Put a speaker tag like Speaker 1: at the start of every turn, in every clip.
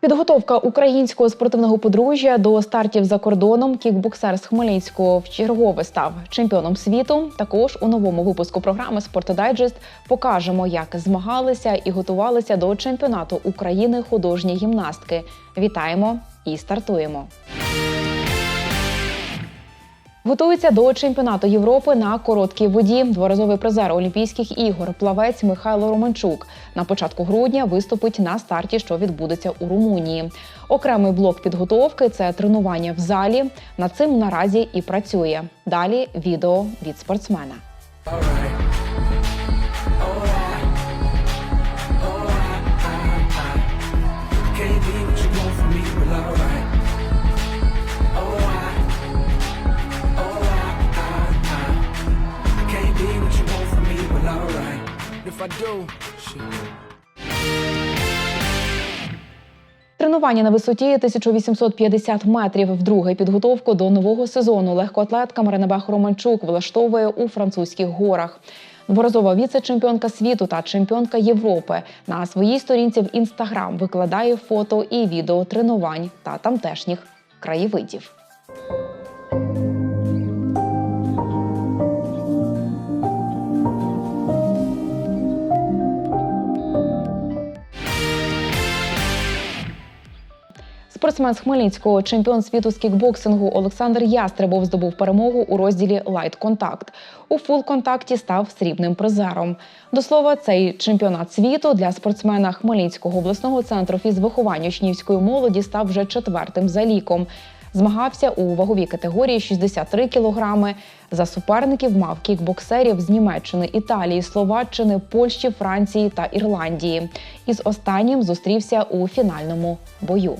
Speaker 1: Підготовка українського спортивного подружжя до стартів за кордоном кікбоксер з Хмельницького в чергове став чемпіоном світу. Також у новому випуску програми «Спортодайджест» покажемо, як змагалися і готувалися до чемпіонату України художні гімнастки. Вітаємо і стартуємо. Готується до чемпіонату Європи на короткій воді. Дворазовий призер Олімпійських ігор плавець Михайло Романчук на початку грудня виступить на старті, що відбудеться у Румунії. Окремий блок підготовки це тренування в залі. Над цим наразі і працює. Далі відео від спортсмена.
Speaker 2: If I do.
Speaker 1: Тренування на висоті 1850 метрів. Вдруге підготовку до нового сезону легкоатлетка Марина Бах Романчук влаштовує у французьких горах. Дворазова віце-чемпіонка світу та чемпіонка Європи на своїй сторінці в інстаграм викладає фото і відео тренувань та тамтешніх краєвидів. Спортсмен з Хмельницького, чемпіон світу з кікбоксингу Олександр Ястребов здобув перемогу у розділі Лайт Контакт. У фул-контакті став срібним призером. До слова, цей чемпіонат світу для спортсмена Хмельницького обласного центру фізвиховання учнівської молоді став вже четвертим за ліком. Змагався у ваговій категорії 63 кілограми. За суперників мав кікбоксерів з Німеччини, Італії, Словаччини, Польщі, Франції та Ірландії. Із останнім зустрівся у фінальному бою.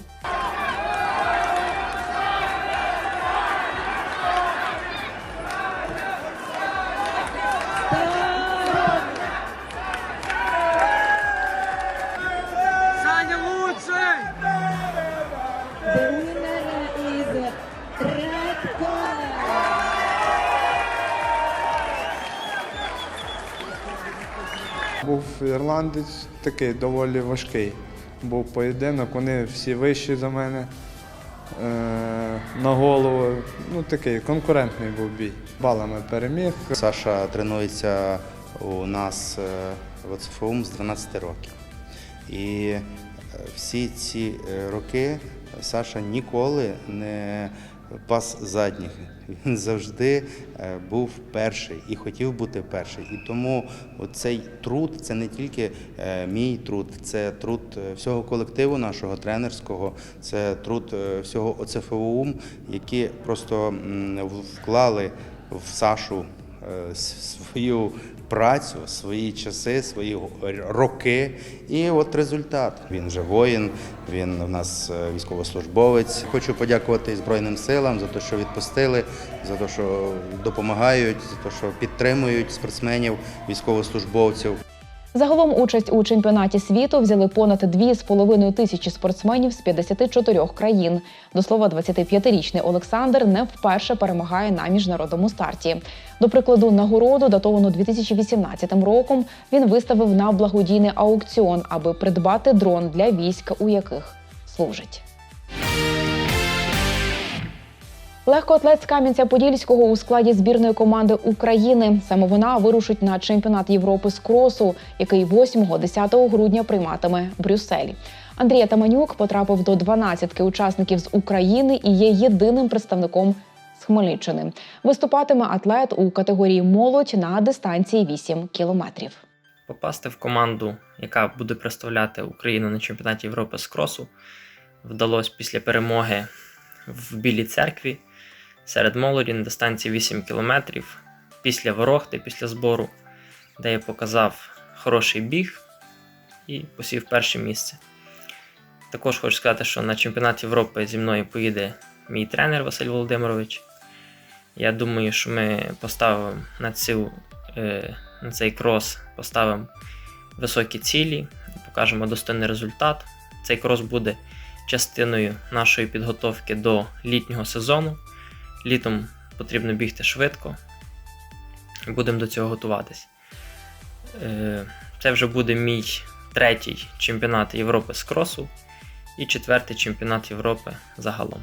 Speaker 3: Був ірландець такий доволі важкий. Був поєдинок, вони всі вищі за мене е, на голову. Ну такий конкурентний був бій. Балами переміг.
Speaker 4: Саша тренується у нас е, в ОЦФУМ з 12 років. І е, всі ці е, роки Саша ніколи не пас задніх. Він завжди е, був перший і хотів бути перший. І тому цей труд це не тільки е, мій труд, це труд е, всього колективу нашого тренерського, це труд всього ОЦФУ, які просто вклали в Сашу свою працю, свої часи, свої роки. І от результат. Він вже воїн, він у нас е, військовослужбовець. Хочу подякувати Збройним силам за те, що відпустили, за те, що допомагають, за те, що підтримують спортсменів, військовослужбовців.
Speaker 1: Загалом участь у чемпіонаті світу взяли понад 2,5 тисячі спортсменів з 54 країн. До слова, 25-річний Олександр не вперше перемагає на міжнародному старті. До прикладу, нагороду, датовану 2018 роком, він виставив на благодійний аукціон, аби придбати дрон для військ, у яких служить. Легкоатлет з Кам'янця-Подільського у складі збірної команди України. Саме вона вирушить на чемпіонат Європи з кросу, який 8-10 грудня прийматиме Брюссель. Андрій Таманюк потрапив до 12 учасників з України і є єдиним представником з Хмельниччини. Виступатиме атлет у категорії молодь на дистанції 8 кілометрів.
Speaker 5: Попасти в команду, яка буде представляти Україну на чемпіонаті Європи з кросу, вдалося після перемоги в Білій церкві серед молоді на дистанції 8 кілометрів після ворохти, після збору, де я показав хороший біг і посів перше місце. Також хочу сказати, що на чемпіонат Європи зі мною поїде мій тренер Василь Володимирович. Я думаю, що ми поставимо на цю е, на цей крос поставимо високі цілі, покажемо достойний результат. Цей крос буде частиною нашої підготовки до літнього сезону. Літом потрібно бігти швидко. Будемо до цього готуватись. Е, Це вже буде мій третій чемпіонат Європи з кросу. і четвертий чемпіонат Європи загалом.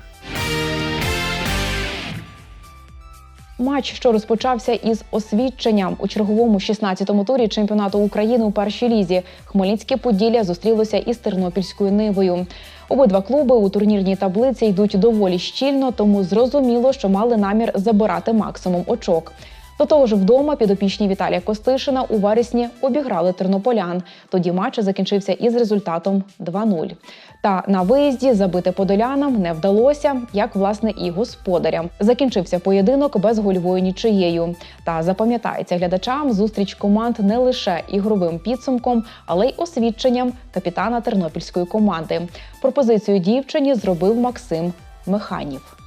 Speaker 1: Матч, що розпочався із освідченням у черговому 16-му турі чемпіонату України у першій лізі. Хмельницьке Поділля зустрілося із Тернопільською Нивою. Обидва клуби у турнірній таблиці йдуть доволі щільно, тому зрозуміло, що мали намір забирати максимум очок. До того ж, вдома підопічні Віталія Костишина у вересні обіграли тернополян. Тоді матч закінчився із результатом 2-0. Та на виїзді забити подолянам не вдалося, як власне і господарям. Закінчився поєдинок без гольової нічиєю. Та запам'ятається глядачам зустріч команд не лише ігровим підсумком, але й освідченням капітана тернопільської команди. Пропозицію дівчині зробив Максим Механів.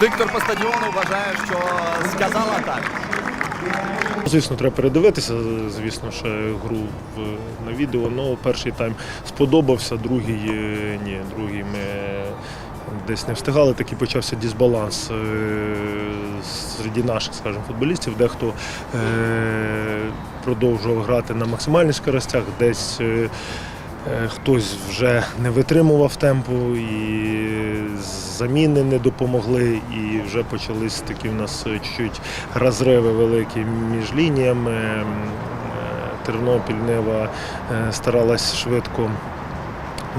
Speaker 6: Диктор по стадіону вважає, що сказала так.
Speaker 7: Звісно, треба передивитися, звісно, ще гру на відео. Ну, перший тайм сподобався, другий е, ні. Другий ми десь не встигали. Такий почався дисбаланс е, серед наших, скажімо, футболістів. Дехто е, продовжував грати на максимальних скоростях, десь. Е, Хтось вже не витримував темпу, і заміни не допомогли, і вже почались такі в нас чуть-чуть розриви великі між лініями. Е, Тернопіль Нева е, старалась швидко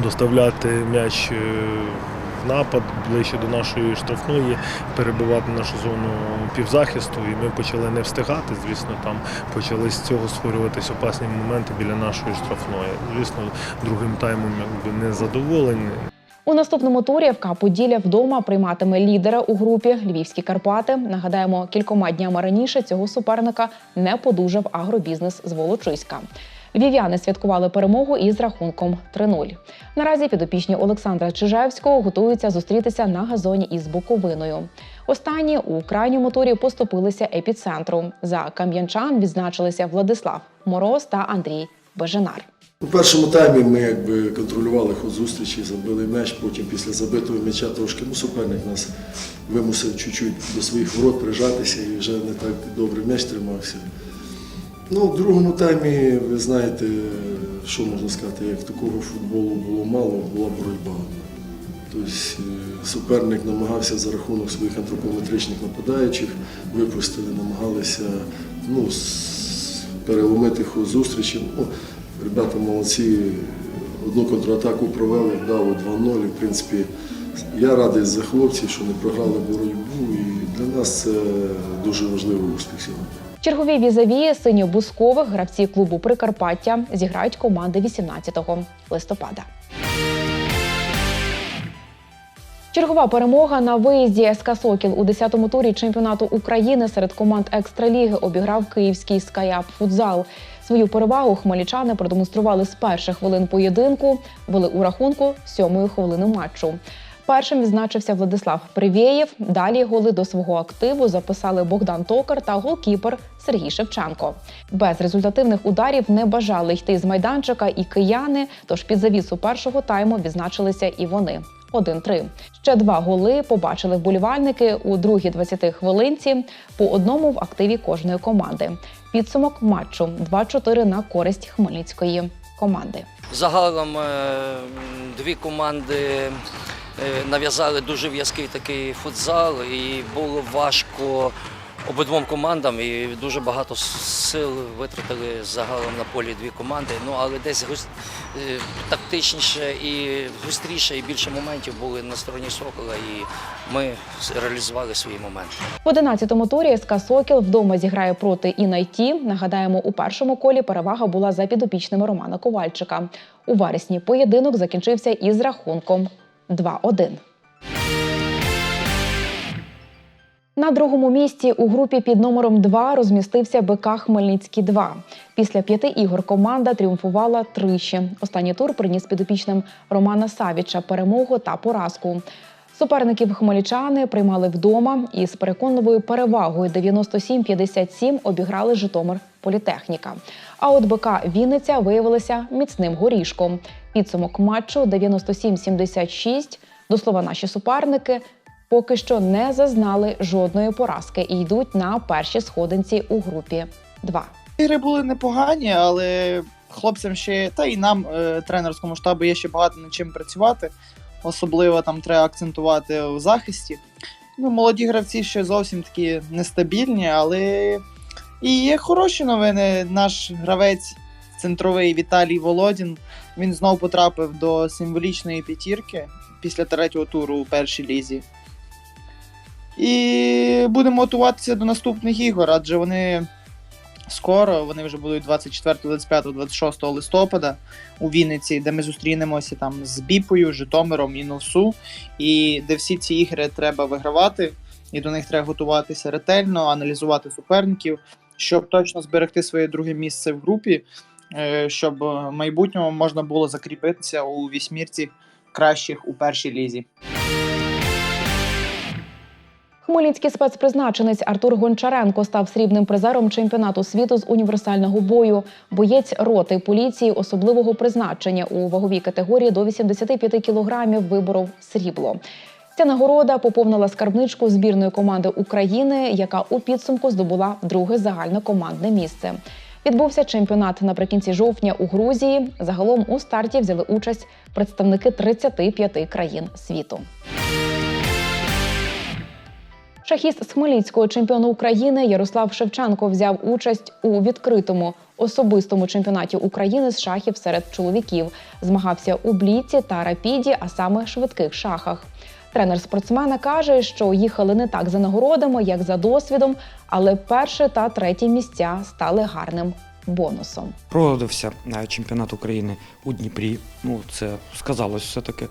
Speaker 7: доставляти м'яч напад ближче до нашої штрафної, перебивати нашу зону півзахисту, і ми почали не встигати. Звісно, там почали з цього створюватись опасні моменти біля нашої штрафної. Звісно, другим таймом якби не задоволені.
Speaker 1: У наступному турі ФК Поділля вдома прийматиме лідера у групі Львівські Карпати. Нагадаємо, кількома днями раніше цього суперника не подужав агробізнес з Волочиська. Львів'яни святкували перемогу із рахунком 3-0. Наразі підопічні Олександра Чижевського готуються зустрітися на газоні із Буковиною. Останні у крайньому турі поступилися епіцентру. За кам'янчан відзначилися Владислав Мороз та Андрій Беженар.
Speaker 8: У першому таймі ми якби контролювали ход зустрічі, забили м'яч, потім після забитого м'яча трошки ну, суперник нас вимусив чуть-чуть до своїх ворот прижатися і вже не так добре м'яч тримався. Ну, в другому таймі, ви знаєте, що можна сказати, як такого футболу було мало, була боротьба. Тобто е, суперник намагався за рахунок своїх антропометричних нападаючих, випустили, намагалися ну, переломити ход зустрічі. Ну, ребята молодці, одну контратаку провели, дали 2-0. І, в принципі, я радий за хлопців, що не програли боротьбу. І для нас це дуже важливий успіх сьогодні.
Speaker 1: Чергові візаві синьо-бускових гравці клубу Прикарпаття зіграють команди 18 листопада. Чергова перемога на виїзді СК Сокіл у 10-му турі чемпіонату України серед команд екстраліги обіграв київський скаяп футзал. Свою перевагу хмельничани продемонстрували з перших хвилин поєдинку, вели у рахунку сьомої хвилини матчу. Першим відзначився Владислав Привєєв. Далі голи до свого активу записали Богдан Токар та голкіпер Сергій Шевченко. Без результативних ударів не бажали йти з майданчика і кияни. Тож під завісу першого тайму відзначилися і вони. 1-3. Ще два голи побачили вболівальники у другій 20 хвилинці по одному в активі кожної команди. Підсумок матчу 2-4 на користь хмельницької команди.
Speaker 9: Загалом е, дві команди нав'язали дуже в'язкий такий футзал, і було важко обидвом командам, і дуже багато сил витратили загалом на полі дві команди. Ну але десь гус- е, тактичніше і густріше, і більше моментів були на стороні Сокола, і ми реалізували свої моменти.
Speaker 1: В 11-му турі СК Сокіл вдома зіграє проти Інайті. Нагадаємо, у першому колі перевага була за підопічними Романа Ковальчика. У вересні поєдинок закінчився із рахунком 2-1. На другому місці у групі під номером 2 розмістився БК Хмельницький 2. Після п'яти ігор команда тріумфувала тричі. Останній тур приніс підопічним Романа Савіча перемогу та поразку. Суперників хмельничани приймали вдома і з переконливою перевагою 97-57 обіграли Житомир Політехніка. А от БК Вінниця виявилася міцним горішком. Підсумок матчу 97-76. До слова, наші суперники поки що не зазнали жодної поразки і йдуть на перші сходинці у групі 2.
Speaker 10: Ігри були непогані, але хлопцям ще, та і нам, е, тренерському штабу, є ще багато над чим працювати. Особливо там треба акцентувати в захисті. Ну, молоді гравці ще зовсім такі нестабільні, але і є хороші новини. Наш гравець центровий Віталій Володін. Він знов потрапив до символічної п'ятірки після третього туру у першій лізі. І будемо готуватися до наступних ігор, адже вони скоро, вони вже будуть 24, 25, 26 листопада у Вінниці, де ми зустрінемося там з Біпою, Житомиром і Новсу. І де всі ці ігри треба вигравати, і до них треба готуватися ретельно, аналізувати суперників, щоб точно зберегти своє друге місце в групі, щоб в майбутньому можна було закріпитися у вісьмірці кращих у першій лізі.
Speaker 1: Хмельницький спецпризначенець Артур Гончаренко став срібним призером чемпіонату світу з універсального бою. Боєць роти поліції особливого призначення у ваговій категорії до 85 кілограмів виборов срібло. Ця нагорода поповнила скарбничку збірної команди України, яка у підсумку здобула друге загальнокомандне місце. Відбувся чемпіонат наприкінці жовтня у Грузії. Загалом у старті взяли участь представники 35 країн світу. Шахіст з Хмельницького чемпіону України Ярослав Шевченко взяв участь у відкритому особистому чемпіонаті України з шахів серед чоловіків. Змагався у бліці та рапіді, а саме швидких шахах. Тренер спортсмена каже, що їхали не так за нагородами, як за досвідом, але перше та третє місця стали гарним бонусом.
Speaker 11: Проводився е, чемпіонат України у Дніпрі. Ну, це сказалось все-таки,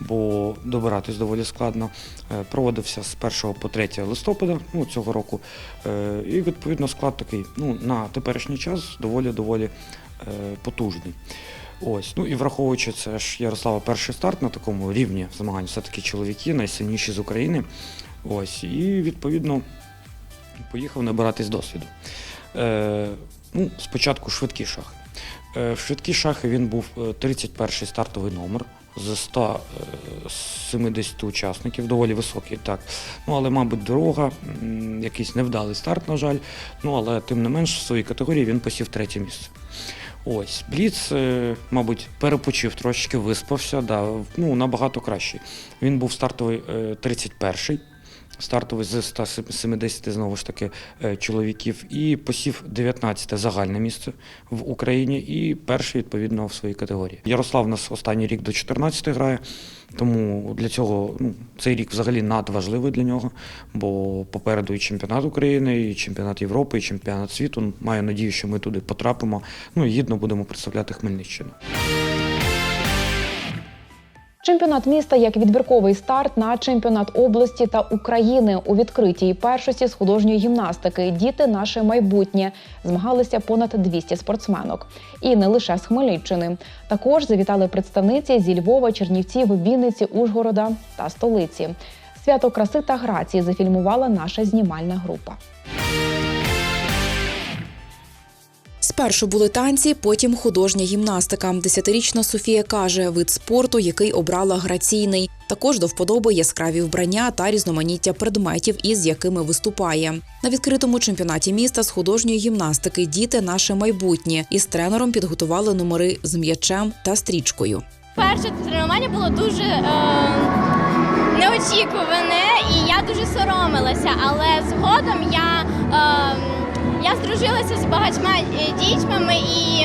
Speaker 11: бо добиратись доволі складно. Е, Проводився з 1 по 3 листопада ну, цього року. Е, І відповідно склад такий ну, на теперішній час доволі доволі потужний. Ось, ну і враховуючи це ж Ярослава перший старт на такому рівні змагань, все-таки чоловіки, найсильніші з України. Ось, і відповідно поїхав набиратись досвіду. Е, ну, спочатку швидкі шахи. Е, в швидкі шахи він був е, 31-й стартовий номер з 170 учасників, доволі високий, так. Ну, але, мабуть, дорога, якийсь невдалий старт, на жаль. Ну, але тим не менш, в своїй категорії він посів третє місце. Ось, Бліц, е, мабуть, перепочив трошечки, виспався, да, ну, набагато кращий. Він був стартовий е, 31-й, стартовий з 170 знову ж таки е, чоловіків, і посів 19 загальне місце в Україні і перший відповідно в своїй категорії. Ярослав у нас останній рік до 14 грає, тому для цього ну, цей рік взагалі надважливий для нього, бо попереду і чемпіонат України, і чемпіонат Європи, і чемпіонат світу. Маю надію, що ми туди потрапимо. Ну і гідно будемо представляти Хмельниччину.
Speaker 1: Чемпіонат міста як відбірковий старт на чемпіонат області та України у відкритій першості з художньої гімнастики. Діти наше майбутнє змагалися понад 200 спортсменок. І не лише з Хмельниччини. Також завітали представниці зі Львова, Чернівців, Вінниці, Ужгорода та столиці. Свято краси та грації зафільмувала наша знімальна група.
Speaker 12: Спершу були танці, потім художня гімнастика. Десятирічна Софія каже, вид спорту, який обрала граційний. Також до вподоби яскраві вбрання та різноманіття предметів, із якими виступає. На відкритому чемпіонаті міста з художньої гімнастики діти наше майбутнє із тренером підготували номери з м'ячем та стрічкою.
Speaker 13: Перше тренування було дуже е, неочікуване, і я дуже соромилася. Але згодом я, е, я здружилася з багатьма е, дітьми, і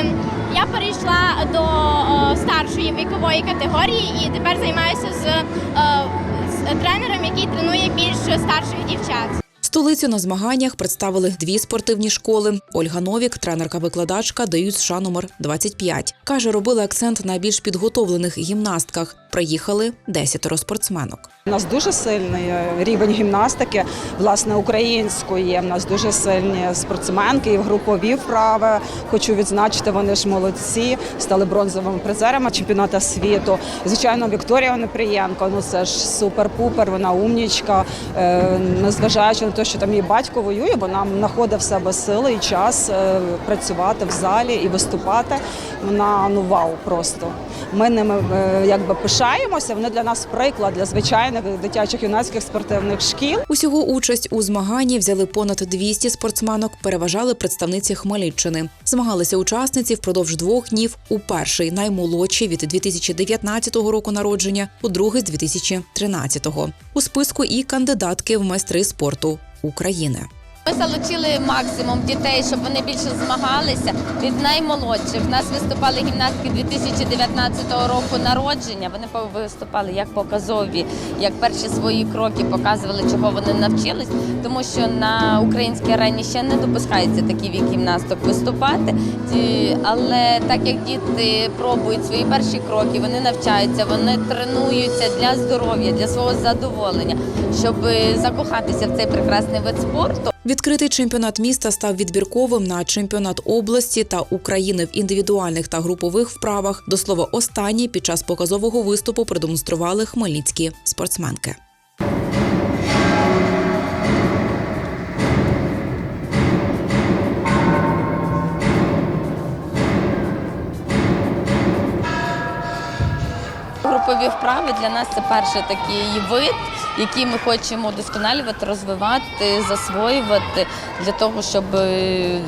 Speaker 13: я перейшла до е, старшої вікової категорії і тепер займаюся з, е, з тренером, який тренує більш старших дівчат.
Speaker 12: Столицю на змаганнях представили дві спортивні школи. Ольга Новік, тренерка-викладачка, дають США номер 25. Каже, робили акцент на більш підготовлених гімнастках. Приїхали 10 спортсменок.
Speaker 14: У нас дуже сильний е, рівень гімнастики, власне, української. У нас дуже сильні спортсменки і в групові вправи. Хочу відзначити, вони ж молодці, стали бронзовими призерами чемпіонату світу. Звичайно, Вікторія Неприєнко, ну це ж супер-пупер, вона умнічка. Е, Незважаючи на те, що там її батько воює, вона знаходить в себе сили і час е, працювати в залі і виступати. Вона ну вау просто. Ми ними е, якби пишаємося. Вони для нас приклад для звичайних дитячих юнацьких спортивних шкіл.
Speaker 12: Усього участь у змаганні взяли понад 200 спортсменок, переважали представниці Хмельниччини. Змагалися учасниці впродовж двох днів. У перший наймолодший від 2019 року народження, у другий з 2013-го. У списку і кандидатки в майстри спорту України.
Speaker 15: Ми залучили максимум дітей, щоб вони більше змагалися від наймолодших. У нас виступали гімнастки 2019 року народження. Вони виступали як показові, як перші свої кроки показували, чого вони навчились, тому що на українській арені ще не допускається такий вік гімнасток виступати. Але так як діти пробують свої перші кроки, вони навчаються, вони тренуються для здоров'я, для свого задоволення, щоб закохатися в цей прекрасний вид спорту.
Speaker 12: Відкритий чемпіонат міста став відбірковим на чемпіонат області та України в індивідуальних та групових вправах. До слова, останні під час показового виступу продемонстрували хмельницькі спортсменки.
Speaker 15: Групові вправи для нас це перший такий вид, який ми хочемо удосконалювати, розвивати, засвоювати для того, щоб е,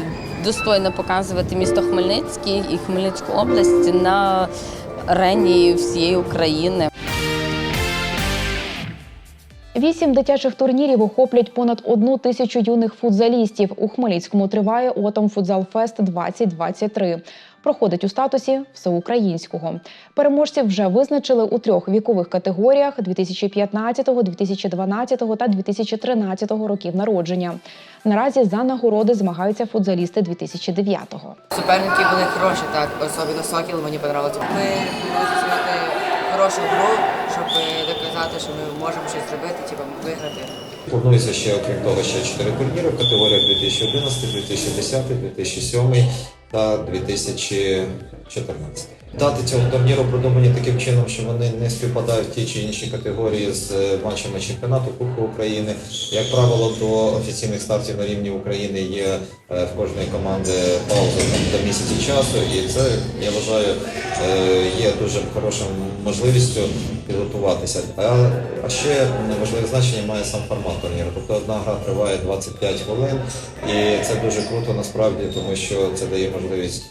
Speaker 15: достойно показувати місто Хмельницький і Хмельницьку область на арені всієї України.
Speaker 1: Вісім дитячих турнірів охоплять понад одну тисячу юних футзалістів. У Хмельницькому триває Отом Футзал Фест 2023. Проходить у статусі всеукраїнського. Переможців вже визначили у трьох вікових категоріях 2015, 2012 та 2013 років народження. Наразі за нагороди змагаються футзалісти 2009-го.
Speaker 16: Суперники були хороші, так, особливо Сокіл мені подобалося. Ми можемо хорошу гру, щоб доказати, що ми можемо щось зробити, типу виграти.
Speaker 17: Планується ще, окрім того, ще чотири турніри в категоріях 2011, 2010, 2007 та 2014. Дати цього турніру продумані таким чином, що вони не співпадають в ті чи інші категорії з е, матчами чемпіонату Кубку України. Як правило, до офіційних стартів на рівні України є е, в кожної команди пауза до місяці часу, і це я вважаю е, є дуже хорошою можливістю підготуватися. А, ще важливе значення має сам формат турніру. Тобто одна гра триває 25 хвилин, і це дуже круто насправді, тому що це дає можливість.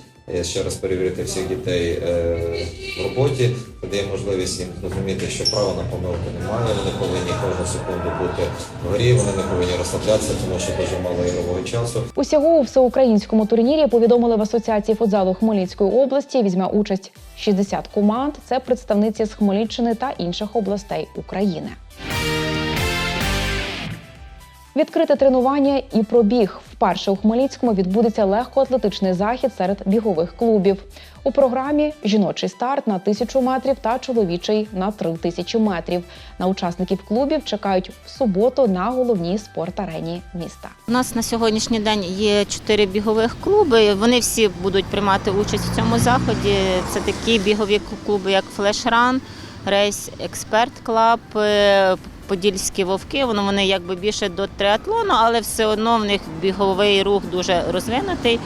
Speaker 17: Ще раз перевірити всіх дітей е, в роботі, дає можливість їм зрозуміти, що права на помилку немає. Вони повинні кожну секунду бути в вони не повинні розслаблятися, тому що дуже мало ігрового часу.
Speaker 1: Усього у всеукраїнському турнірі повідомили в Асоціації футзалу Хмельницької області. Візьме участь 60 команд. Це представниці з Хмельниччини та інших областей України. Відкрите тренування і пробіг. Вперше у Хмельницькому відбудеться легкоатлетичний захід серед бігових клубів. У програмі жіночий старт на тисячу метрів та чоловічий на три тисячі метрів. На учасників клубів чекають в суботу на головній спорт-арені міста.
Speaker 18: У нас на сьогоднішній день є чотири бігових клуби. Вони всі будуть приймати участь в цьому заході. Це такі бігові клуби, як Флешран, Рейс Експерт Клаб, Подільські вовки. Воно вони якби більше до триатлону, але все одно в них біговий рух дуже розвинутий.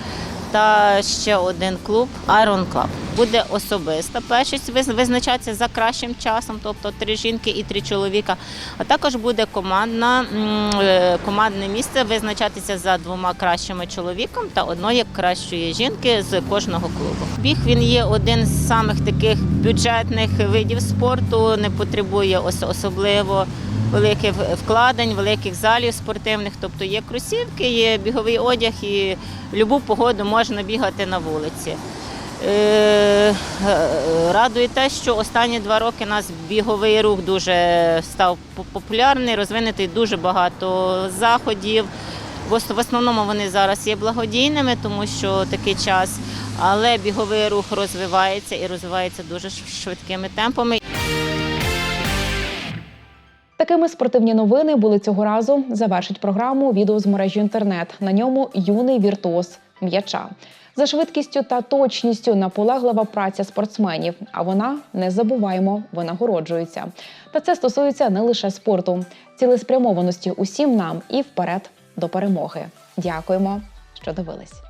Speaker 18: Та ще один клуб Iron Club. Буде особиста першість виз- визначатися за кращим часом, тобто три жінки і три чоловіка. А також буде командна, е, командне місце визначатися за двома кращими чоловіком та одної кращої жінки з кожного клубу. Біг він є один з самих таких бюджетних видів спорту, не потребує ос- особливо великих вкладень, великих залів спортивних. Тобто є кросівки, є біговий одяг і будь-яку погоду можна бігати на вулиці. Е, Радує те, що останні два роки у нас біговий рух дуже став популярний, розвинутий дуже багато заходів. В основному вони зараз є благодійними, тому що такий час. Але біговий рух розвивається і розвивається дуже швидкими темпами.
Speaker 1: Такими спортивні новини були цього разу. Завершить програму відео з мережі інтернет. На ньому юний віртуоз м'яча. За швидкістю та точністю наполеглива праця спортсменів. А вона не забуваємо, винагороджується. Та це стосується не лише спорту, цілеспрямованості усім нам і вперед до перемоги. Дякуємо, що дивились.